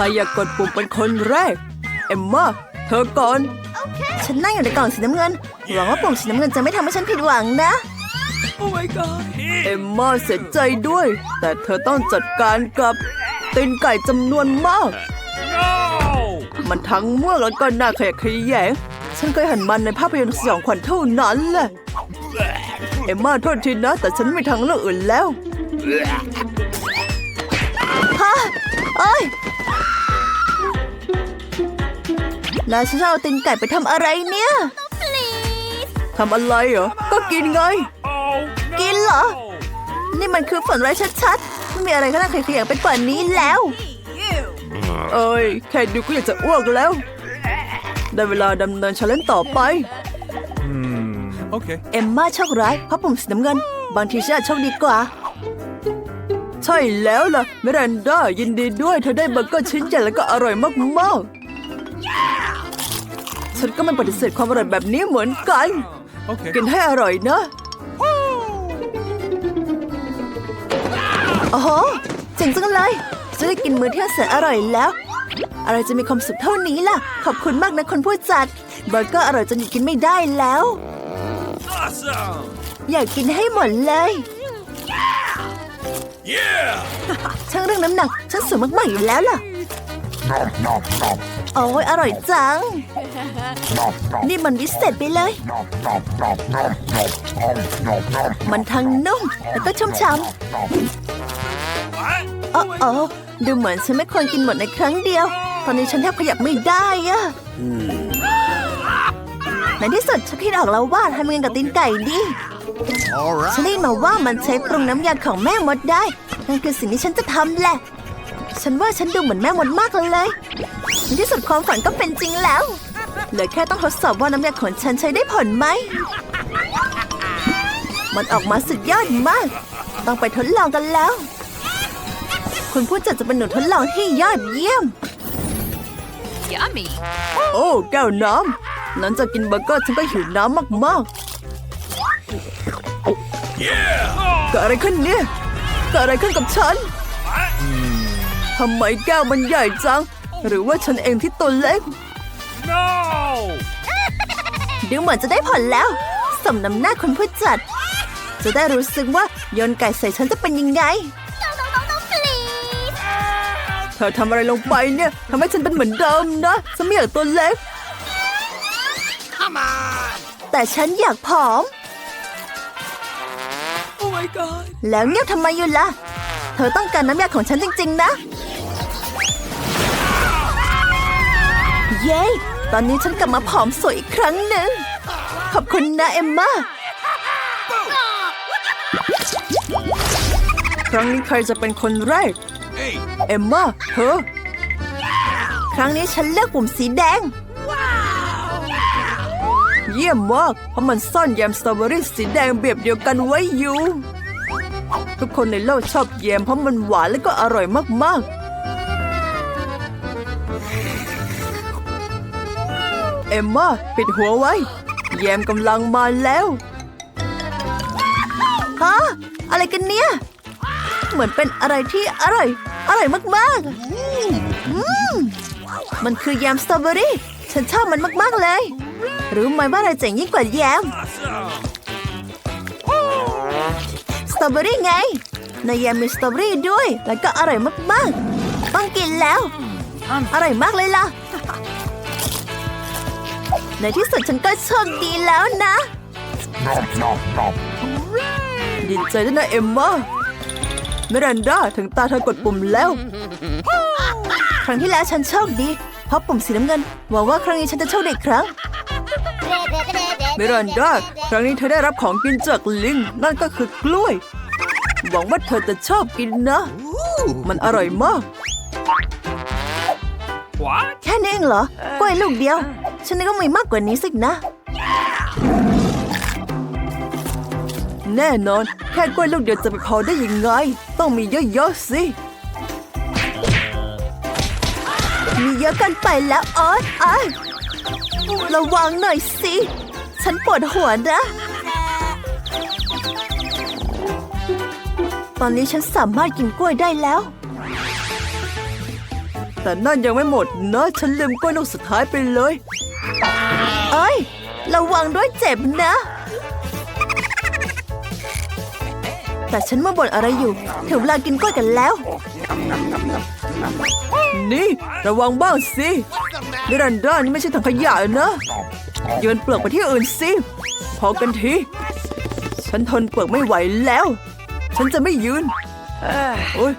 รอยากกดปุ่มเป็นคนแรก เอมมาเธอก่อน ฉันนั่งอยู่ในกล่องสีน้ำเงิน หวังว่าปุ่มสีน้ำเงินจะไม่ทำให้ฉันผิดหวังนะ โอ้ my god เอมมาเสียใจด้วย แต่เธอต้องจัดการกับตีนไก่จำนวนมาก มันทั้งม่วงแล้วก็น่าขยะแขยง ฉันเคยเห็นมันในภาพยนตร์สยองขวัญเท่านั้นแหละ เอมมาโทษทีนะ แต่ฉันไม่มีทางเลือกอื่นแล้ว ฮะเอ้ย แล้วฉันจะเอาตีนไก่ไปทำอะไรเนี่ยทำอะไรเหรอ ก็กินไง กินเหรอ นี่มันคือฝันร้ายชัดๆ ไม่มีอะไรก็น่าขยงไปกว่านี้แล้ว เอ้ย แค่ดูก็อยากจะอ้วกแล้ว ได้เวลาดำเนินชาเลนจ์ต่อไป Okay. เอมมาโชคร้ายเพราะปุ่มสีน้ำเงิน บางทีฉันอาจโชคดีกว่า ใช่แล้วล่ะมิรันดายินดีด้วยเธอได้เบอร์เกอร์ชิ้นใหญ่แล้วก็อร่อยมากๆ ฉันก็ไม่ปฏิเสธความอร่อยแบบนี้เหมือนกัน Okay. กินให้อร่อยนะโอ้โหเจ๋งจังเลยจะได้กินมื้อเที่ยงแสนอร่อยแล้ว อะไรจะมีความสุขเท่านี้ล่ะ ขอบคุณมากนะคนผู้จัดเบอร์เกอร์อร่อยจนหยุดกินไม่ได้แล้ว Awesome. อยากกินให้หมดเลย Yeah. ช่างเรื่องน้ำหนักฉันสวยมากๆอยู่แล้วล่ะ Nom nom nom โอ้ยอร่อยจัง นี่มันวิเศษไปเลย มันทั้งนุ่มแล้วก็ชุ่มฉ่ำโอ้โอ้ดูเหมือนฉันไม่ควรกินหมดในครั้งเดียว ตอนนี้ฉันแทบขยับไม่ได้อะในที่สุดฉันคิดออกแล้วว่าทำเงินกับตีนไก่ดี ฉันได้มาว่ามันใช้ปรุงน้ำยาของแม่มดได้ นั่นคือสิ่งที่ฉันจะทำแหละ ฉันว่าฉันดูเหมือนแม่มดมากเลยในที่สุดความฝันก็เป็นจริงแล้วเหลือแค่ต้องทดสอบว่าน้ำยาของฉันใช้ได้ผลไหม มันออกมาสุดยอดมาก ต้องไปทดลองกันแล้ว คุณผู้จัดจะเป็นหนูทดลองที่ยอดเยี่ยม Yummy. โอ้แก้วน้ำหลังจากกินเบอร์เกอร์ฉันก็หิวน้ำมากๆ Yeah. เกิดอะไรขึ้นเนี่ยเกิดอะไรขึ้นกับฉัน ทำไมแก้วมันใหญ่จัง หรือว่าฉันเองที่ตัวเล็ก No. ดูเหมือนจะได้ผลแล้ว สมน้ำหน้าคนผู้จัด จะได้รู้สึกว่าโยนไก่ใส่ฉันจะเป็นยังไง เธอทำอะไรลงไปเนี่ยทำให้ฉันเป็นเหมือนเดิมนะฉันไม่อยากตัวเล็กแต่ฉันอยากผอมโอ้ my god แล้วเงียบทำไมอยู่ล่ะ เธอต้องการน้ำยาของฉันจริง ๆ นะ เย้ ตอนนี้ฉันกลับมาผอมสวยอีกครั้งหนึ่ง ขอบคุณนะเอมมาครั้งนี้ใครจะเป็นคนแรก Hey. เอมมาเธอครั้งนี้ฉันเลือกปุ่มสีแดง เยี่ยมมากเพราะมันซ่อนแยมสตรอเบอรี่สีแดงเบียบเดียวกันไว้อยู่ ทุกคนในโลกชอบแยมเพราะมันหวานและก็อร่อยมากๆ เอมมาปิดหัวไว้ แยมกำลังมาแล้วฮะอะไรกันเนี่ย เหมือนเป็นอะไรที่อร่อย อร่อยมากๆอืมมันคือแยมสตรอเบอรี่ ฉันชอบมันมากๆเลย รู้ไหมว่าอะไรเจ๋งยิ่งกว่าแยม สตรอเบอรี่ไง ในแยมมีสตรอเบอรี่ด้วย แล้วก็อร่อยมากๆ ต้องกินแล้ว อร่อยมากเลยล่ะ ในที่สุดฉันก็โชคดีแล้วนะ nom nom nom ดีใจด้วยนะเอมมาเมรันดาถึงตาเธอกดปุ่มแล้ว ครั้งที่แล้วฉันโชคดี เพราะปุ่มสีน้ำเงินหวังว่าครั้งนี้ฉันจะโชคดีอีกครั้งเมรันดาครั้งนี้เธอได้รับของกินจากลิงนั่นก็คือกล้วย หวังว่าเธอจะชอบกินนะ มันอร่อยมาก What? แค่นี้เองเหรอกล้วยลูกเดียว ฉันนึกว่ามีมากกว่านี้สินะ แน่นอน แค่กล้วยลูกเดียวจะไปพอได้ยังไง ต้องมีเยอะๆสิ มีเยอะเกันไปแล้วโอ๊ยโอ๊ยระวังหน่อยสิ ฉันปวดหัวนะ ตอนนี้ฉันสามารถกินกล้วยได้แล้วแต่นั่นยังไม่หมดนะ ฉันลืมกล้วยลูกสุดท้ายไปเลย เอ้ย ระวังด้วยเจ็บนะ แต่ฉันมาบ่นอะไรอยู่ถึงเวลากินกล้วยกันแล้ว นี่ ระวังบ้างสิมิรันดานี่ไม่ใช่ถังขยะนะโยนเปลือกไปที่อื่นสิพอกันที ฉันทนเปลือกไม่ไหวแล้ว ฉันจะไม่ยืนโอ้ย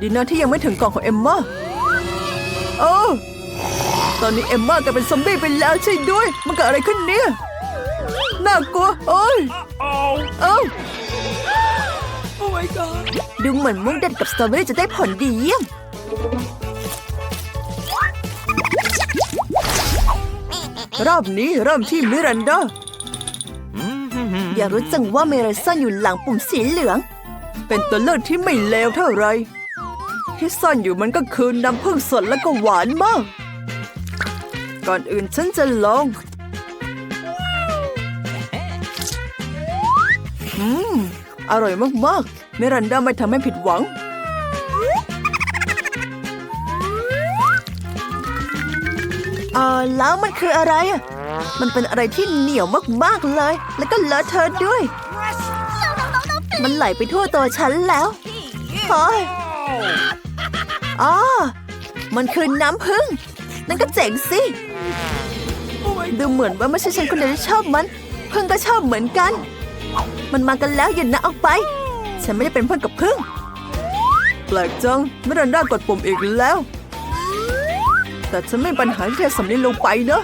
ดีนะที่ยังไม่ถึงกล่องของเอมมาโอ้ ตอนนี้เอมมากลายเป็นซอมบี้ไปแล้วใช่ด้วย มันเกิดอะไรขึ้นเนี่ย น่ากลัวโอ้ย Oh. เอ้า Oh my god ดูเหมือนมุกเด็ดกับสตรอเบอรี่จะได้ผลดีเยี่ยมรอบนี้เริ่มที่มิรันดาอย่ารู้จังว่าเมรซ่อนอยู่หลังปุ่มสีเหลือง เป็นตัวเลือกที่ไม่เลวเท่าไหรที่ซ่อนอยู่มันก็คือน้ำผึ้งสดและก็หวานมาก ก่อนอื่นฉันจะลองอืม อร่อยมากๆเมรันดาไม่ทำให้ผิดหวัง เออแล้วมันคืออะไรอะ มันเป็นอะไรที่เหนียวมากๆเลย แล้วก็เลอะเทอะด้วย มันไหลไปทั่วตัวฉันแล้วเฮ้ยอ๋อ มันคือน้ำผึ้งนั่นก็เจ๋งสิ ดูเหมือนว่าไม่ใช่ฉันคนเดียวที่ชอบมันพึ่งก็ชอบเหมือนกัน มันมากันแล้วอย่านะออกไป ฉันไม่ได้เป็นเพื่อนกับพึ่งแปลกจังเมรันดากดปุ่มอีกแล้ว แต่ฉันไม่ปัญหาที่จะสำลีลงไปเนอะ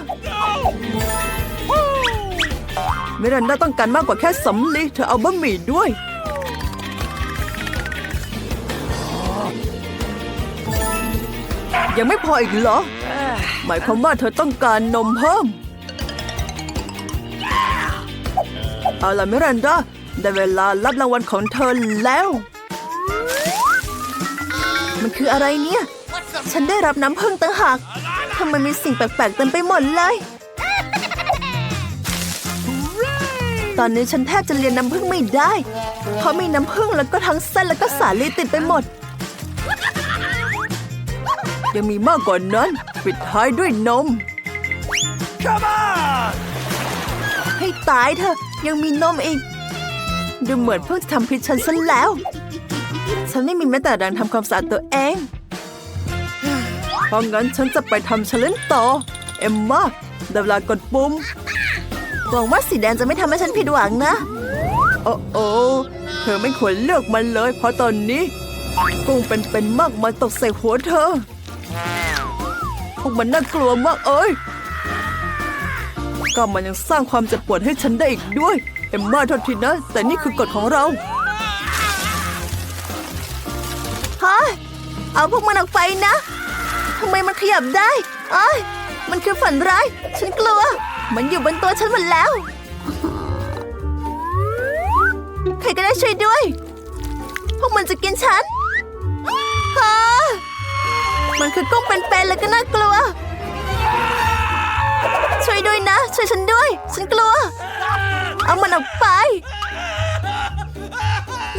เมรันดาต้องการมากกว่าแค่สำลีเธอเอาบะหมี่ด้วย ยังไม่พออีกเหรอ หมายความว่าเธอต้องการนมเพิ่ม เอาล่ะมิรันดาได้เวลารับรางวัลของเธอแล้ว มันคืออะไรเนี่ย ฉันได้รับน้ำผึ้งต่างหากทำไมมีสิ่งแปลกๆเต็มไปหมดเลย ตอนนี้ฉันแทบจะเรียนน้ำผึ้งไม่ได้ เพราะมีน้ำผึ้งแล้วก็ทั้งเส้นแล้วก็สาลีติดไปหมด ยังมีมากกว่านั้น ปิดท้ายด้วยนม Come on. ให้ตายเถอะ ยังมีนมอีก ดูเหมือนเพิ่งจะทำผิดฉันซะแล้ว ฉันไม่มีแม้แต่แรงทำความสะอาดตัวเอง เพราะงั้นฉันจะไปทำเชลเลนต่อ เอ็มมาได้เวลากดปุ่มหวังว่าสีแดงจะไม่ทำให้ฉันผิดหวังนะ โอ้โอ้เธอไม่ควรเลือกมันเลย เพราะตอนนี้ กุ้งเป็นๆมากมาตกใส่หัวเธอพ วกมันน่ากลัวมากเอ้ยก็มันยังสร้างความเจ็บปวดให้ฉันได้อีกด้วย เอ็มมาโทษทีนะ แต่นี่คือกฎของเราฮะเอาพวกมันออกไปนะทำไมมันขยับได้เอ้ยมันคือฝันร้าย ฉันกลัว มันอยู่บนตัวฉันหมดแล้ว ใครก็ได้ช่วยด้วย พวกมันจะกินฉันฮะ มันคือกุ้งเป็นๆแล้วก็น่ากลัว ช่วยด้วยนะ ช่วยฉันด้วย ฉันกลัว เอามันออกไป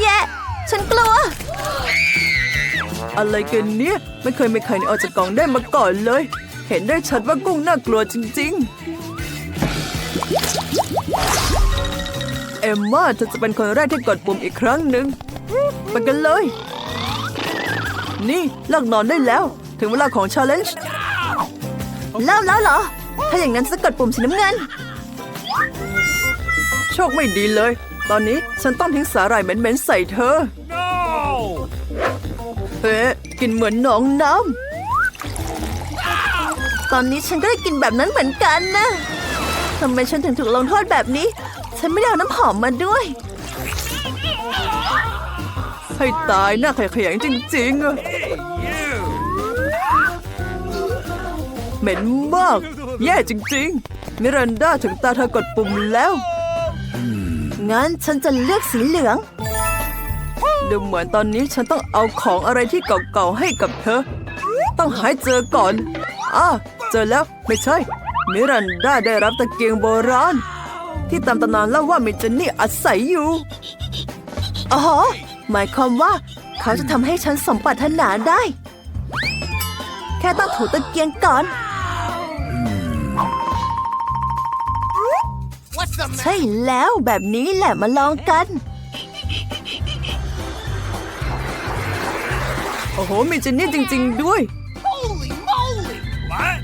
แย่ฉันกลัว อะไรกันเนี่ย ไม่เคยไมีใครหนีออกจากกล่องได้มาก่อนเลย เห็นได้ชัดว่ากุ้งน่ากลัวจริง ๆ เอมมาเธอจะเป็นคนแรกที่กดปุ่มอีกครั้งหนึ่งไปกันเลย นี่เลิกนอนได้แล้ว ถึงเวลาของชาเลนจ์เริ่มแล้วเหรอ ถ้าอย่างนั้นจะกดปุ่มสีน้ำเงิน โชคไม่ดีเลย ตอนนี้ฉันต้องทิ้งสาหร่ายเหม็นๆใส่เธอ No. เอ๊ะกินเหมือนหนองน้ตอนนี้ฉันก็ได้กินแบบนั้นเหมือนกันนะทำไมฉันถึงถูกลงโทษแบบนี้ ฉันไม่ได้เอาน้ำหอมมาด้วยำให้ตายหน้าขยะๆจริงๆ เหม็นมาก แย่จริงๆ มิรันดาถึงตาเธอกดปุ่มแล้ว งั้นฉันจะเลือกสีเหลือง ดูเหมือนตอนนี้ฉันต้องเอาของอะไรที่เก่าๆให้กับเธอ ต้องหาให้เจอก่อนอะเจอแล้วไม่ใช่ มิรันดาได้รับตะเกียงโบราณ ที่ตามตำนานเล่าว่ามีเจนนี่อาศัยอยู่อ๋อหมายความว่าเขาจะทำให้ฉันสมปรารถนาได้ แค่ต้องถูตะเกียงก่อน ใช่แล้วแบบนี้แหละมาลองกัน โอ้โหมีจินนี่จริง ๆ ด้วย What?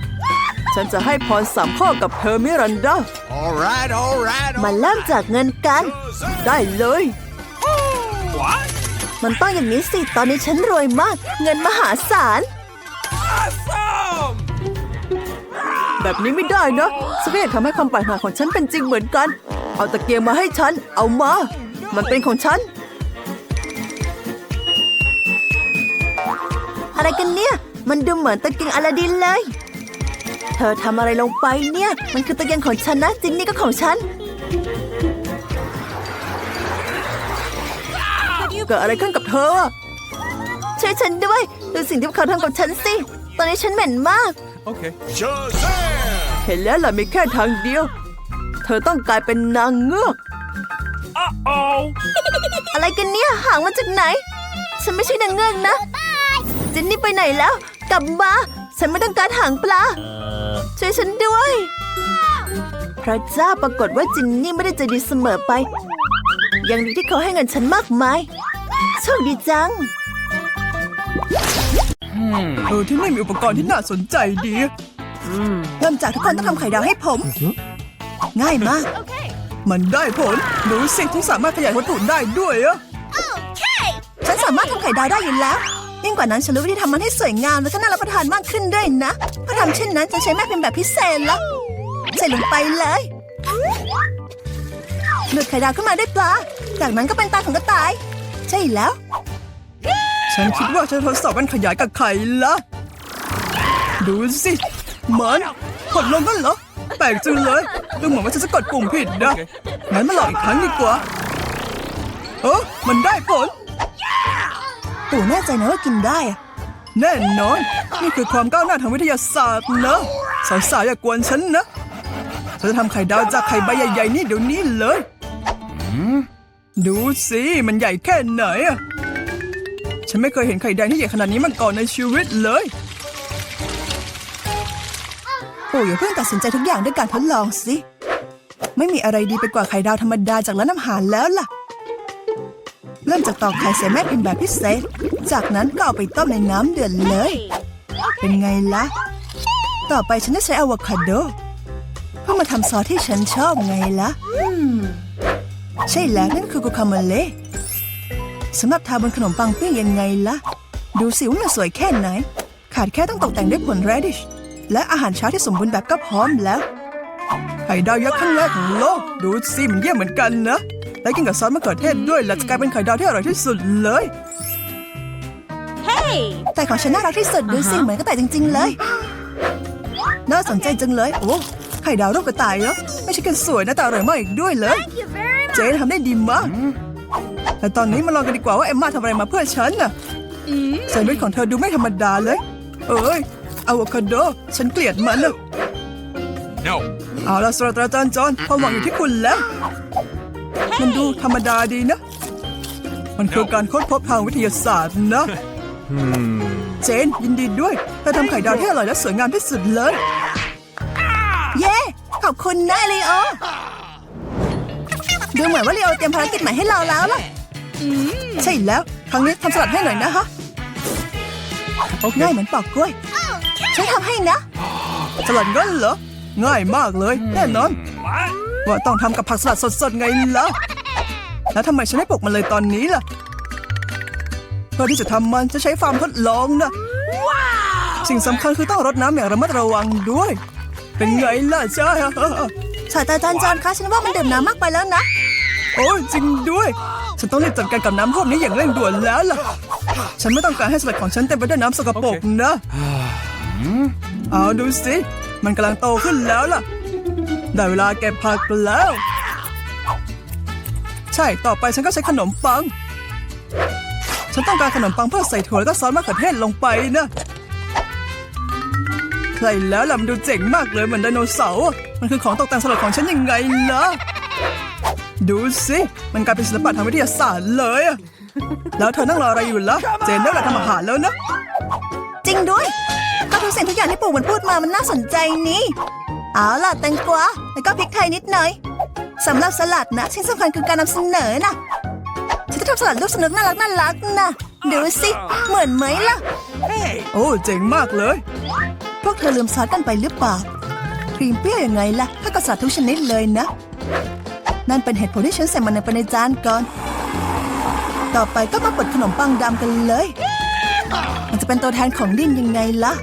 ฉันจะให้พรสามข้อกับเธอมิรันดา All right, all right. มาเริ่มจากเงินกัน ได้เลย What? มันต้องอย่างนี้สิ ตอนนี้ฉันรวยมาก เงินมหาศาล แบบนี้ไม่ได้นะฉันก็อยากทำให้ความปรารถนาของฉันเป็นจริงเหมือนกัน เอาตะเกียงมาให้ฉัน เอามา มันเป็นของฉัน อะไรกันเนี่ย มันดูเหมือนตะเกียงอลาดินเลย เธอทำอะไรลงไปเนี่ย มันคือตะเกียงของฉันนะจินนี่ก็ของฉัน เกิดอะไรขึ้นกับเธอ ช่วยฉันด้วย ดูสิ่งที่เขาทำกับฉันสิ ตอนนี้ฉันเหม็นมาก Okay. Shazam! เห็นแล้วล่ะมีแค่ทางเดียว เธอต้องกลายเป็นนางเงือก Uh-oh! อะไรกันเนี่ยหางมาจากไหน ฉันไม่ใช่นางเงือกนะจินนี่ไปไหนแล้ว กลับมาฉันไม่ต้องการหางปลาช่วยฉันด้วย พระเจ้าปรากฏว่าจินนี่ไม่ได้ใจดีเสมอไป ยังดีที่เขาให้เงินฉันมากมายโชคดีจังเออที่นี่มีอุปกรณ์ที่น่าสนใจดี เริ่มจากทุกคนต้องทำไข่ดาวให้ผม ง่ายมาก มันได้ผล ดูสิที่สามารถขยายวัตถุได้ด้วยอะฉันสามารถทำไข่ดาวได้อยู่แล้วยิ่งกว่านั้นฉันรู้วิธีทำมันให้สวยงามและก็น่ารับประทานมากขึ้นด้วยนะเพื่อทำเช่นนั้นจะใช้แม่พิมพ์แบบพิเศษละใส่ลงไปเลยหลุดไข่ดาวขึ้นมาด้วยปลา จากนั้นก็เป็นตาของกระต่าย ใช่แล้ว ฉันคิดว่าจะทดสอบการขยายกับไข่ละ ดูสิเห มือนกดลงกันเหรอ แปลกจังเลย ดูเหมือนว่าฉันจะกดปุ่มผิดนะงั้นมาลองอีกครั้งดีกว่าเออมันได้ผลปู่แน่ใจนะว่ากินได้อะแน่นอน นี่คือความก้าวหน้าทางวิทยาศาสตร์นะสาวๆอย่ากวนฉันนะฉันจะทำไข่ดาวจากไข่ใบใหญ่ๆนี่เดี๋ยวนี้เลยดูสิมันใหญ่แค่ไหนอะฉันไม่เคยเห็นไข่แดงที่ใหญ่ขนาดนี้มาก่อนในชีวิตเลย ปู่อย่าเพิ่งตัดสินใจทุกอย่างด้วยการทดลองสิ ไม่มีอะไรดีไปกว่าไข่ดาวธรรมดาจากร้านอาหารแล้วล่ะ เริ่มจากตอกไข่ใส่แม่พิมพ์แบบพิเศษ จากนั้นก็เอาไปต้มในน้ำเดือดเลย เป็นไงล่ะ ต่อไปฉันจะใช้อะโวคาโดเพื่อมาทำซอสที่ฉันชอบไงล่ะ ใช่แล้วนั่นคือกุคามาเล่สำหรับทาบนขนมปังปิ้งยังไงล่ะ ดูสิว่ามันสวยแค่ไหน ขาดแค่ต้องตกแต่งด้วยผล radish และอาหารเช้าที่สมบูรณ์แบบก็พร้อมแล้ว ไข่ดาวยักษ์ครั้งแรกของโลก ดูสิมันเยี่ยมเหมือนกันนะ และกินกับซอสมะเขือเทศด้วยและจะกลายเป็นไข่ดาวที่อร่อยที่สุดเลยแต่ของฉันน่ารักที่สุดดูสิเหมือนกระต่ายจริง ๆ เลย น่าสนใจจังเลย โอ้ไข่ดาวรูปกระต่ายเหรอไม่ใช่แค่สวยนะแต่อร่อยมากอีกด้วยเลยเจ๊ทำได้ดีมากแต่ตอนนี้มาลองกันดีกว่าว่าเอ็มมาทำอะไรมาเพื่อฉันน่ะแซนด์วิชของเธอดูไม่ธรรมดาเลย เอ้ย อะโวคาโด ฉันเกลียดมันนะ No. เอาละศาสตราจารย์จอห์นความหวังอยู่ที่คุณแล้ว มันดูธรรมดาดีนะ มันคือการค้นพบทางวิทยาศาสตร์นะ เจนยินดีด้วยเธอทำไข่ดาวที่อร่อยและสวยงามที่สุดเลย เย้ ขอบคุณนะลีโอ ดูเหมือนว่าลีโอเตรียมภารกิจใหม่ให้เราแล้วล่ะ ใช่แล้ว ครั้งนี้ทำสลัดให้หน่อยนะฮะง่ายเหมือนปอกกล้วย ฉันทำให้นะ สลัดงั้นเหรอ ง่ายมากเลย แน่นอน What? ว่าต้องทำกับผักสลัดสดๆไงล่ะ แล้วทำไมฉันไม่ปลูกมันเลยตอนนี้ล่ะเพื่อที่จะทำมันจะใช้ฟาร์มทดลองนะ สิ่งสำคัญคือต้องรดน้ำอย่างระมัดระวังด้วย เป็นไงล่ะใช่ศาสตราจารย์จอห์นคะฉันว่ามันดื่มน้ำมากไปแล้วนะ โอ้ยจริงด้วย ฉันต้องรีบจัดการกับน้ำพวกนี้อย่างเร่งด่วนแล้วล่ะ ฉันไม่ต้องการให้สลัดของฉันเต็มไปด้วยน้ำสกปรกนะ เอาดูสิ มันกำลังโตขึ้นแล้วล่ะ ได้เวลาเก็บผักแล้ว ใช่ ต่อไปฉันก็ใช้ขนมปัง ฉันต้องการขนมปังเพื่อใส่ถั่วแล้วก็ซอสมะเขือเทศลงไปนะใช่แล้วล่ะมันดูเจ๋งมากเลยเหมือนไดโนเสาร์ มันคือของตกแต่งสลัดของฉันยังไงล่ะ ดูสิ มันกลายเป็นศิลปะทางวิทยาศาสตร์เลยอะแล้วเธอนั่งรออะไรอยู่ล่ะ เจนได้เวลาทำอาหารแล้วนะ จริงด้วย ทุกสิ่งทุกอย่างที่ปู่มันพูดมามันน่าสนใจนี่เอาล่ะแตงกวาแล้วก็พริกไทยนิดหน่อยสำหรับสลัดนะสิ่งสำคัญคือการนำเสนอนะฉันจะทำสลัดลูกสนุกน่ารักน่ารักนะดูสิเหมือนไหมล่ะโอ้เจ๋งมากเลย พวกเธอลืมซอสกันไปหรือเปล่าครีมเปรี้ยวยังไงล่ะถ้ากับสลัดทุกชนิดเลยนะ นั่นเป็นเหตุผลที่ฉันใส่มันไปในจานก่อน ต่อไปก็มาเปิดขนมปังดำกันเลย มันจะเป็นตัวแทนของดินยังไงล่ะ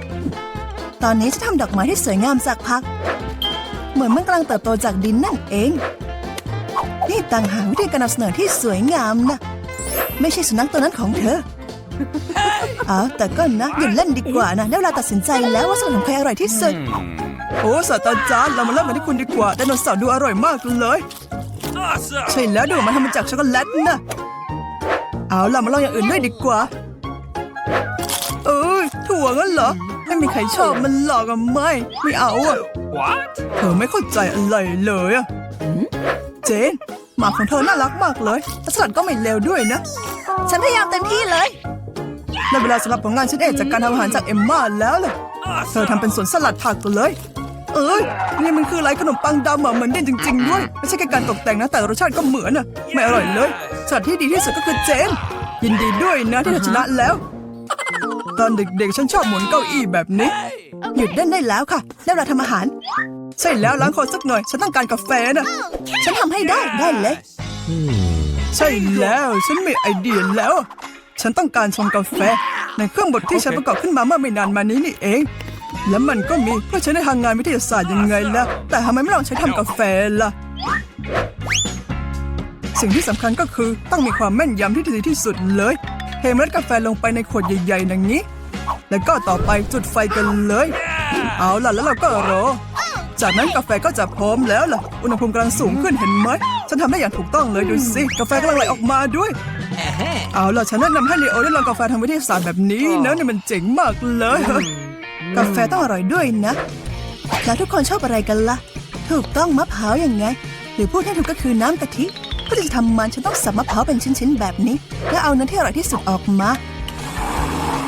ตอนนี้จะทำดอกไม้ที่สวยงามจากพัก เหมือนมันกำลังเติบโตจากดินนั่นเอง นี่ต่างหากวิธีการนำเสนอที่สวยงามนะ ไม่ใช่สุนัขตัวนั้นของเธอ เอาแต่ก็นะหยุดเล่นดีกว่านะได้เวลาตัดสินใจแล้วว่าสลัดของใครอร่อยที่สุด โอ้ศาสตราจารย์เรามาเริ่มกันที่คุณดีกว่าไดโนเสาร์ดูอร่อยมากเลย Awesome. ใช่แล้วดูมันทำมาจากช็อกโกแลตนะเอาล่ะมาลองอย่างอื่นด้วยดีกว่า เอ้ยถั่วงั้นเหรอ ไม่มีใครชอบมันหรอกอะไม่ ไม่เอาอะ What? เธอไม่เข้าใจอะไรเลยอะเจนหมาของเธอน่ารักมากเลยและสลัดก็ไม่เลวด้วยนะ ฉันพยายามเต็มที่เลยได้เวลาสำหรับผลงานชิ้นเอกจากการทำอาหารจากเอมมาแล้วล่ะเธอทำเป็นสวนสลัดผักกันเลย เอ้ย นี่มันคืออะไรขนมปังดำอะเหมือนเด่นจริง ๆ ด้วย ไม่ใช่แค่การตกแต่งนะ แต่รสชาติก็เหมือนอะไม่อร่อยเลยสลัดที่ดีที่สุดก็คือเจน ยินดีด้วยนะที่เธอชนะแล้ว ตอนเด็กๆ ฉันชอบหมุนเก้าอี้แบบนี้ หยุดเล่นได้แล้วค่ะได้เวลาทำอาหารใช่แล้วล้างคอสักหน่อย ฉันต้องการกาแฟนะฉันทำให้ได้ได้เลย ใช่แล้วฉันมีไอเดียแล้ว ฉันต้องการชงกาแฟ ในเครื่องบดที่ฉันประกอบขึ้นมาเมื่อไม่นานมานี้นี่เอง และมันก็มีเพื่อใช้ในทางงานวิทยาศาสตร์ยังไงล่ะแต่ทำไมไม่ลองใช้ทำกาแฟล่ะสิ่งที่สำคัญก็คือต้องมีความแม่นยำที่ดีที่สุดเลย เทเมล็ดกาแฟลงไปในขวดใหญ่ๆอย่างนี้ แล้วก็ต่อไปจุดไฟกันเลย เอาล่ะแล้วเราก็รอ จากนั้นกาแฟก็จะพร้อมแล้วล่ะ อุณหภูมิกำลังสูงขึ้นเห็นไหม ฉันทำได้อย่างถูกต้องเลยดูสิ กาแฟกำลังไหลออกมาด้วย เอาล่ะฉันแนะนำให้เลโอได้ลองกาแฟทางวิทยาศาสตร์แบบนี้นะนี่มันเจ๋งมากเลย กาแฟต้องอร่อยด้วยนะ แล้วทุกคนชอบอะไรกันล่ะ ถูกต้องมะพร้าวยังไง หรือพูดให้ถูกก็คือน้ำกะทิ เพื่อที่จะทำมันฉันต้องสับมะพร้าวเป็นชิ้นๆแบบนี้ แล้วเอาเนื้อที่อร่อยที่สุดออกมา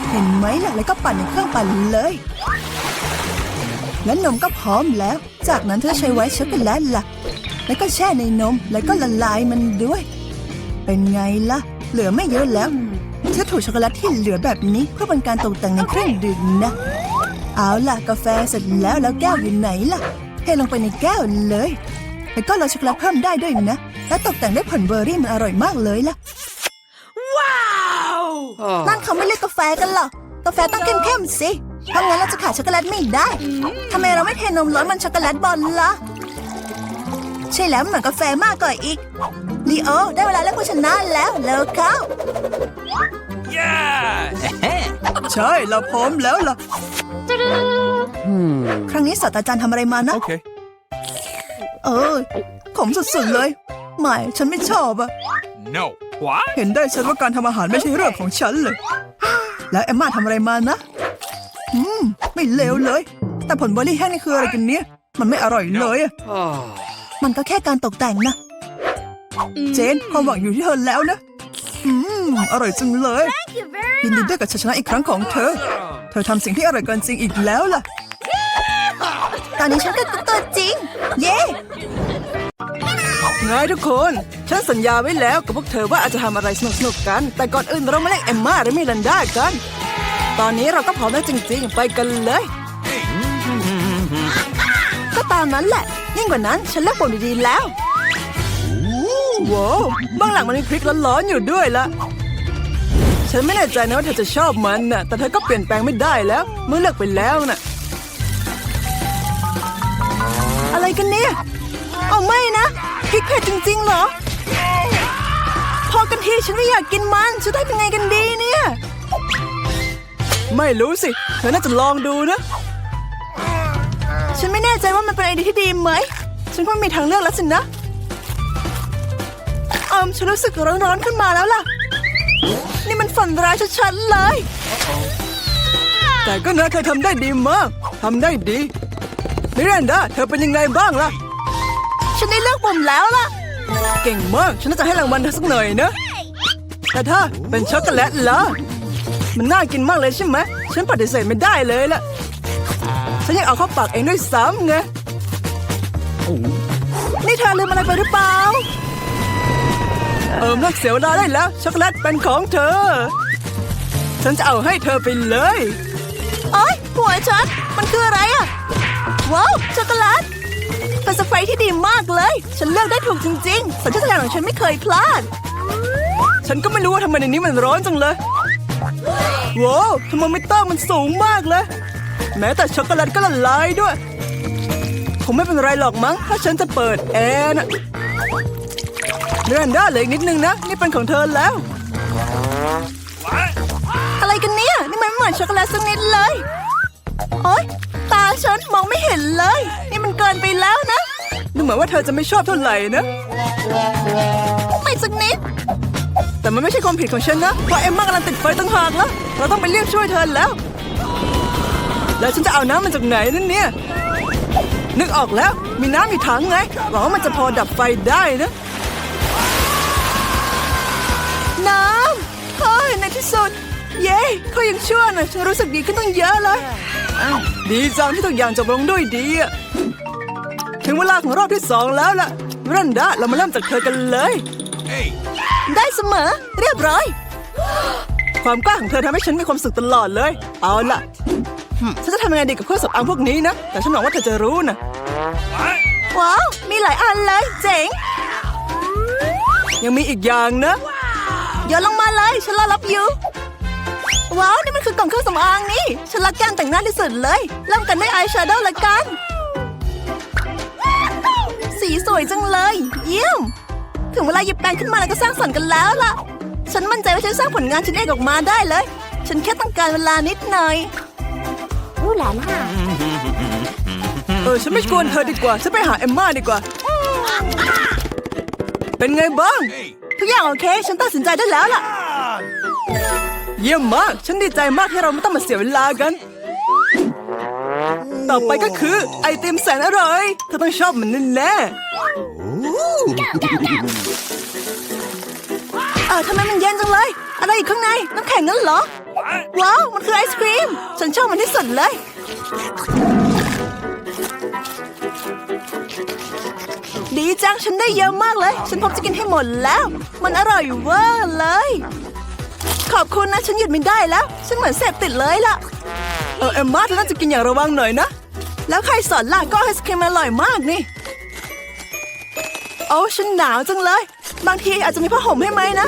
เห็นไหมล่ะแล้วก็ปั่นในเครื่องปั่นเลย และนมก็พร้อมแล้ว จากนั้นเธอใช้ไว้ช็อกโกแลตล่ะ แล้วก็แช่ในนมแล้วก็ละลายมันด้วย เป็นไงล่ะ เหลือไม่เยอะแล้วเธอถูช็อกโกแลตที่เหลือแบบนี้เพื่อเป็นการตกแต่งในเครื่องดื่มนะ เอาล่ะกาแฟเสร็จแล้วแล้วแก้วอยู่ไหนล่ะเทลงไปในแก้วเลยแล้วก็โรยช็อกโกแลตเพิ่มได้ด้วยนะ แล้วตกแต่งด้วยผลเบอร์รี่มันอร่อยมากเลยล่ะนั่นเขาไม่เรียกกาแฟกันหรอกกาแฟต้องเข้มๆสิเพราะงั้นเราจะขาดช็อกโกแลตไม่ได้ทำไมเราไม่เทนมล้วนมันช็อกโกแลตบอลล่ะใช่แล้วมันเหมือนกาแฟมากกว่าอีกลีโอได้เวลาเลือกผู้ชนะแล้วเร็วเข้า Yes. ใช่เราพร้อมแล้วล่ะครั้งนี้ศาสตราจารย์ทำอะไรมานะ Okay. เออขมสุดๆเลย ไม่ ฉันไม่ชอบอะ No. What? เห็นได้ชัดว่าการทำอาหารไม่ใช่เรื่องของฉันเลย แล้วเอมมาทำอะไรมานะ อืม ไม่เลวเลย แต่ผลเบอร์รี่แห้งนี่คืออะไรกันเนี่ย มันไม่อร่อยเลยอะมันก็แค่การตกแต่งนะ เจนความหวังอยู่ที่เธอแล้วนะ อืม อร่อยจังเลยยินดีด้วยกับชัยชนะอีกครั้งของเธอ เธอทำสิ่งที่อร่อยเกินจริงอีกแล้วล่ะ ตอนนี้ฉันก็ตัวจริง เย้ ไงทุกคน ฉันสัญญาไว้แล้วกับพวกเธอว่าอาจจะทำอะไรสนุกๆกัน แต่ก่อนอื่นเรามาเล่นเอมมาหรือมิลันดากัน ตอนนี้เราก็พร้อมแล้วจริงๆ ไปกันเลย ก็ตามนั้นแหละ ยิ่งกว่านั้นฉันเลือกปุ่มดีๆแล้วว้าวบ้างหลังมันมีพริกร้อนๆอยู่ด้วยละฉันไม่แน่ใจนะว่าเธอจะชอบมันน่ะ แต่เธอก็เปลี่ยนแปลงไม่ได้แล้วเมื่อเลิกไปแล้วน่ะ อะไรกันเนี่ยเอาไม่นะ พริกเผ็ดจริงๆเหรอ พอกันทีฉันไม่อยากกินมันจะได้เป็นไงกันดีเนี่ย ไม่รู้สิเธอน่าจะลองดูนะ ฉันไม่แน่ใจว่ามันเป็นไอเดียที่ดีไหม ฉันก็มีทางเลือกแล้วสินะอืมฉันรู้สึกร้อนๆขึ้นมาแล้วล่ะ นี่มันฝันร้ายชัดๆเลย แต่ก็นะเธอทำได้ดีมากทำได้ดีมิรันดาเธอเป็นยังไงบ้างล่ะ ฉันได้เลือกปุ่มแล้วล่ะ เก่งมาก ฉันน่าจะให้รางวัลเธอสักหน่อยนะ แต่ถ้าเป็นช็อกโกแลตล่ะมันน่ากินมากเลยใช่ไหม ฉันปฏิเสธไม่ได้เลยล่ะ ฉันยังเอาเข้าปากเองด้วยซ้ำไงนี่เธอลืมอะไรไปหรือเปล่า เอิมเลิกเสียเวลาได้แล้ว ช็อกโกแลตเป็นของเธอ ฉันจะเอาให้เธอไปเลยโอ๊ยหัวฉัน มันคืออะไรอะว้าว ช็อกโกแลต เป็นสเปรย์ที่ดีมากเลย ฉันเลือกได้ถูกจริงๆสัญชาตญาณของฉันไม่เคยพลาด ฉันก็ไม่รู้ว่าทำไมในนี้มันร้อนจังเลยว้าวทำไมไม่ต้อมันสูงมากเลย แม้แต่ช็อกโกแลตก็ละลายด้วยคงไม่เป็นไรหรอกมั้ง ถ้าฉันจะเปิดแอร์นะเลื่อนได้เลยนิดนึงนะ นี่เป็นของเธอแล้ว อะไรกันเนี่ย นี่มันไม่เหมือนช็อกโกแลตสักนิดเลย โอ๊ย ฉันมองไม่เห็นเลย นี่มันเกินไปแล้วนะ ดูเหมือนว่าเธอจะไม่ชอบเท่าไหร่นะ ไม่สักนิด แต่มันไม่ใช่ความผิดของฉันนะ เพราะเอ็มมากำลังติดไฟตั้งหากแล้ว เราต้องไปเรียกช่วยเธอแล้ว แล้วฉันจะเอาน้ำมาจากไหนนั่นเนี่ย นึกออกแล้ว มีน้ำมีถังไงหวังว่ามันจะพอดับไฟได้นะ น้ำเฮ้ยในที่สุด เย้เขายังชั่วนะฉันรู้สึกดีขึ้นตั้งเยอะเลย ดีจังที่ทุกอย่างจบลงด้วยดีอะถึงเวลาของรอบที่สองแล้วล่ะรันดาเรามาเริ่มจากเธอกันเลย Hey, ได้เสมอ เรียบร้อย ความกล้าของเธอทำให้ฉันมีความสุขตลอดเลย เอาล่ะหึฉันจะทำยังไงดีกับเครื่องสำอางพวกนี้นะ แต่ฉันหวังว่าเธอจะรู้นะ what? ว้าว มีหลายอันเลยเจ๋ง ยังมีอีกอย่างนะโยนลงมาเลย ฉันรอรับอยู่ ว้าวนี่มันคือกล่องเครื่องสำอางนี่ ฉันรักการแต่งหน้าที่สุดเลย เริ่มกันด้วยอายแชโดว์ละกัน สีสวยจังเลย เยี่ยม ถึงเวลาหยิบแปรงขึ้นมาแล้วก็สร้างสรรค์กันแล้วล่ะ ฉันมั่นใจว่าฉันสร้างผลงานชิ้นเอกออกมาได้เลย ฉันแค่ต้องการเวลานิดหน่อยอู้หลาล่าเออฉันไม่กวนเธอดีกว่าฉันไปหาเอมม่าดีกว่า เป็นไงบ้าง Hey, ทุกอย่างโอเค ฉันตัดสินใจได้แล้วล่ะ เยี่ยมมาก ฉันดีใจมากที่เราไม่ต้องมาเสียเวลากัน ต่อไปก็คือ ไอติมแสนอร่อย เธอต้องชอบมันแน่เออทำไมมันเย็นจังเลย อะไรอยู่ข้างใน น้ำแข็งงั้นเหรอ what? ว้าว มันคือไอศครีม ฉันชอบมันที่สุดเลย ดีจัง ฉันได้เยอะมากเลย ฉันพบจะกินให้หมดแล้ว มันอร่อยเวอร์เลย ขอบคุณนะ ฉันหยุดไม่ได้แล้ว ฉันเหมือนเสพติดเลยล่ะ เออเอมมาเธอน่าจะกินอย่างระวังหน่อยนะ แล้วใครสอนล่ะก็ไอศครีมอร่อยมากนี่ โอ้ฉันหนาวจังเลย บางทีอาจจะมีผ้าห่มให้ไหมนะ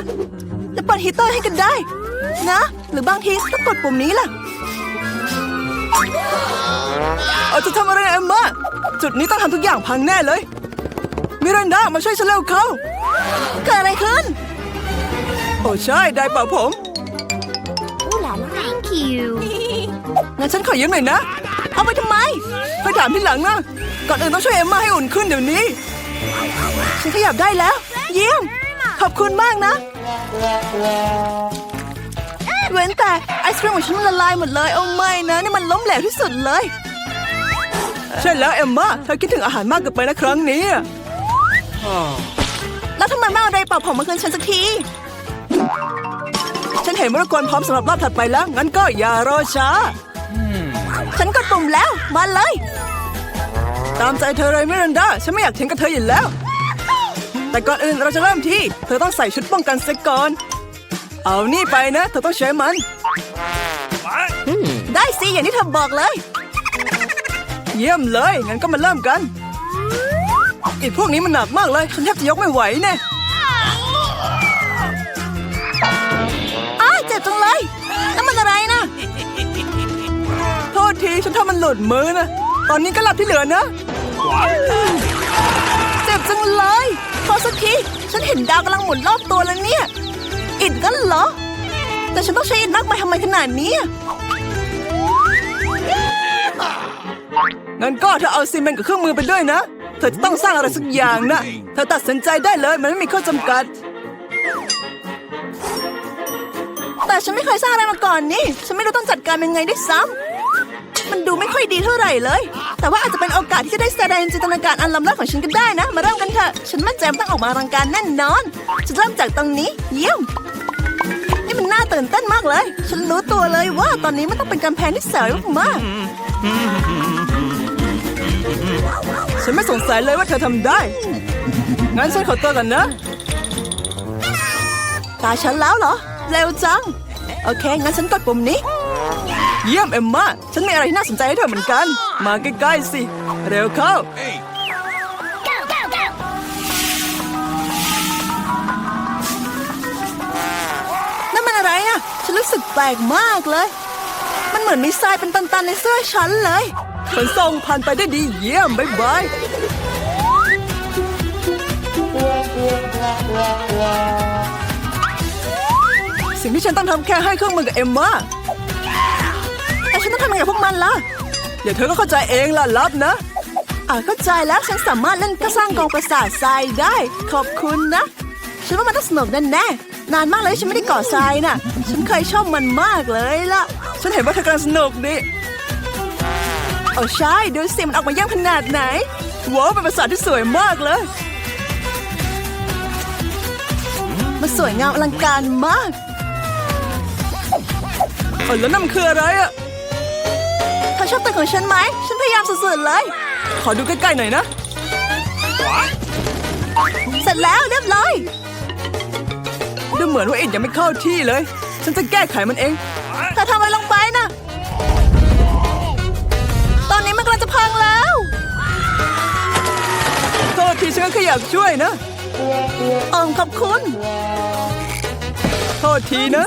จะเปิดฮีเตอร์ให้กันได้ นะ หรือบางทีต้องกดปุ่มนี้ล่ะเอาจะทำอะไรเอมมาจุดนี้ต้องทำทุกอย่างพังแน่เลย มิรันดามาช่วยฉันเร็วเขาเกิดอะไรขึ้น โอ้ใช่ ได้เป่าผม you. งั้นฉันขอยืมหน่อยนะ เอาไปทำไมไปถามที่หลังนะ ก่อนอื่นต้องช่วยเอมมาให้อุ่นขึ้นเดี๋ยวนี้ ฉันขยับได้แล้ว เยี่ยม ขอบคุณมากนะ เว้นแต่ไอศครีมของฉันมันละลายหมดเลย โอ้ไม่นะนี่มันล้มเหลวที่สุดเลย ใช่แล้วเอมม่าเธอคิดถึงอาหารมากเกินไปนะครั้งนี้ แล้วทำไมไม่เอาไดร์เป่าผมมาคืนฉันสักที นเห็นมรกรพร้อมสำหรับรอบถัดไปแล้ว งั้นก็อย่ารอช้า ฉันกดปุ่มแล้ว มาเลย ตามใจเธอเลยมิรันดา ฉันไม่อยากเถียงกับเธออยู่แล้ว แต่ก่อนอื่นเราจะเริ่มที่ เธอต้องใส่ชุดป้องกันเสียก่อน เอานี่ไปนะ เธอต้องใช้มัน What? ได้สิ อย่างที่เธอบอกเลย เยี่ยมเลย งั้นก็มาเริ่มกันอีกพวกนี้มันหนักมากเลย ฉันแทบจะยกไม่ไหวแน่อ้าเจ็บจังเลยนั่นมันอะไรนะ โทษทีฉันทำมันหลุดมือนะ ตอนนี้ก็หลับที่เหลือนะ เจ็บจังเลยพอสักทีฉันเห็นดาวกำลังหมุนรอบตัวแล้วเนี่ย อิดกันเหรอ แต่ฉันต้องใช้อิดมากมายทำไมขนาดนี้งั้นก็เธอเอาซีเมนต์กับเครื่องมือไปด้วยนะ เธอจะต้องสร้างอะไรสักอย่างนะ เธอตัดสินใจได้เลยมันไม่มีข้อจำกัด แต่ฉันไม่เคยสร้างอะไรมาก่อนนี่ ฉันไม่รู้ต้องจัดการยังไงด้วยซ้ำมันดูไม่ค่อยดีเท่าไหร่เลย แต่ว่าอาจจะเป็นโอกาสที่จะได้แสดงจินตนาการอันล้ำเลิศของฉันก็ได้นะ มาเริ่มกันเถอะ ฉันมั่นใจมันต้องออกมาอลังการแน่นอน จะเริ่มจากตรงนี้ เยี่ยม นี่มันน่าตื่นเต้นมากเลย ฉันรู้ตัวเลยว่าตอนนี้มันต้องเป็นการแพนที่สวยมากๆฉันไม่สงสัยเลยว่าเธอทำได้ งั้นฉันขอตัวกันนะ ตาฉันแล้วเหรอ เร็วจัง โอเค งั้นฉันกดปุ่มนี้ เยี่ยมเอมมาฉันมีอะไรที่น่าสนใจให้เธอเหมือนกัน มาใกล้ๆสิ เร็วเข้า Hey, Go, go, go! นั่นมันอะไรอะฉันรู้สึกแปลกมากเลย มันเหมือนมีทรายเป็นตันๆในเสื้อฉันเลยขนส่งผ่านไปได้ดีเยี่ยมบ๊ายบาย สิ่งที่ฉันต้องทำแค่ให้เครื่องมือกับเอมมาแต่ฉันต้องทำยังไงกับพวกมันล่ะเดี๋ยวเธอก็เข้าใจเองล่ะรับนะอ่าเข้าใจแล้วฉันสามารถเล่นก็สร้างกองประสาททรายได้ ขอบคุณนะ ฉันว่ามันต้องสนุกแน่แน่นานมากเลยที่ฉันไม่ได้ก่อทรายน่ะ ฉันเคยชอบมันมากเลยล่ะ ฉันเห็นว่าเธอกำลังสนุกดิโอ้ใช่ดูสิมันออกมาเยี่ยมขนาดไหนว้าวเป็นภาษาทที่สวยมากเลย มันสวยงามอลังการมาก เออแล้วนั่นมันคืออะไรอะเธอชอบตึกของฉันไหม ฉันพยายามสุดๆเลย ขอดูใกล้ๆหน่อยนะ เสร็จแล้วเรียบร้อยดูเหมือนว่าอิดยังไม่เข้าที่เลย ฉันจะแก้ไขมันเองเธอทำอะไรลงไปนะ ตอนนี้มันกำลังจะพังแล้วโทษทีฉันก็แค่อยากช่วยนะเอิมขอบคุณ โทษทีนะ